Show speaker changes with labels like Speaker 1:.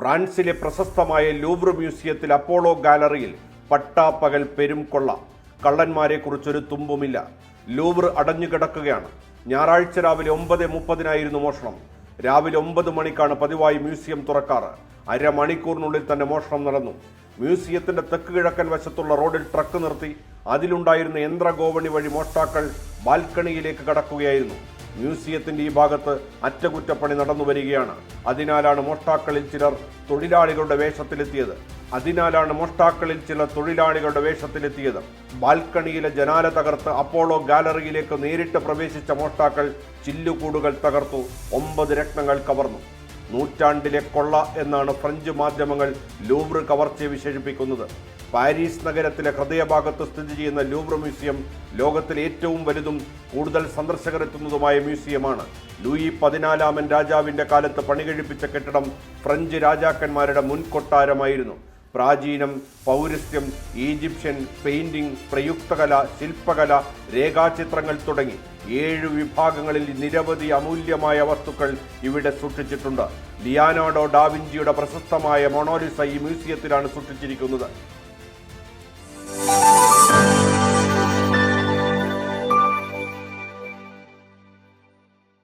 Speaker 1: ഫ്രാൻസിലെ പ്രശസ്തമായ ലൂവ്ര മ്യൂസിയത്തിൽ അപ്പോളോ ഗാലറിയിൽ പട്ടാപ്പകൽ പെരും കൊള്ള. കള്ളന്മാരെ കുറിച്ചൊരു തുമ്പുമില്ല ലൂവർ അടഞ്ഞുകിടക്കുകയാണ് ഞായറാഴ്ച രാവിലെ ഒമ്പത് മുപ്പതിനായിരുന്നു മോഷണം. രാവിലെ ഒമ്പത് മണിക്കാണ് പതിവായി മ്യൂസിയം തുറക്കാറ്. അരമണിക്കൂറിനുള്ളിൽ തന്നെ മോഷണം നടന്നു. മ്യൂസിയത്തിന്റെ തെക്ക് കിഴക്കൻ വശത്തുള്ള റോഡിൽ ട്രക്ക് നിർത്തി. അതിലുണ്ടായിരുന്ന യന്ത്രഗോവണി വഴി മോഷ്ടാക്കൾ ബാൽക്കണിയിലേക്ക് കടക്കുകയായിരുന്നു. മ്യൂസിയത്തിന്റെ ഈ ഭാഗത്ത് അറ്റകുറ്റപ്പണി നടന്നു വരികയാണ്. അതിനാലാണ് മോഷ്ടാക്കളിൽ ചിലർ തൊഴിലാളികളുടെ വേഷത്തിലെത്തിയത്. അതിനാലാണ് മോഷ്ടാക്കളിൽ ചില തൊഴിലാളികളുടെ വേഷത്തിലെത്തിയത്. ബാൽക്കണിയിലെ ജനാല തകർത്ത് അപ്പോളോ ഗാലറിയിലേക്ക് നേരിട്ട് പ്രവേശിച്ച മോഷ്ടാക്കൾ ചില്ലുകൂടുകൾ തകർത്തു. ഒമ്പത് രക്തങ്ങൾ കവർന്നു. നൂറ്റാണ്ടിലെ കൊള്ള എന്നാണ് ഫ്രഞ്ച് മാധ്യമങ്ങൾ ലൂബ്ര കവർച്ചയെ വിശേഷിപ്പിക്കുന്നത്. പാരീസ് നഗരത്തിലെ ഹൃദയഭാഗത്ത് സ്ഥിതി ചെയ്യുന്ന ലൂബ്ര മ്യൂസിയം ലോകത്തിലെ ഏറ്റവും വലുതും കൂടുതൽ സന്ദർശകരെത്തുന്നതുമായ മ്യൂസിയമാണ്. ലൂയി പതിനാലാമൻ രാജാവിന്റെ കാലത്ത് പണികഴിപ്പിച്ച കെട്ടിടം ഫ്രഞ്ച് രാജാക്കന്മാരുടെ മുൻകൊട്ടാരമായിരുന്നു. പ്രാചീനം പൗരസ്ത്യം ഈജിപ്ഷ്യൻ പെയിന്റിംഗ് പ്രയുക്തകല ശില്പകല രേഖാചിത്രങ്ങൾ തുടങ്ങി. ഏഴ് വിഭാഗങ്ങളിൽ നിരവധി അമൂല്യമായ വസ്തുക്കൾ ഇവിടെ സൂക്ഷിച്ചിട്ടുണ്ട്. ലിയാനാർഡോ ഡാവിഞ്ചിയുടെ പ്രശസ്തമായ മൊണോലിസ ഈ മ്യൂസിയത്തിലാണ് സൂക്ഷിച്ചിരിക്കുന്നത്.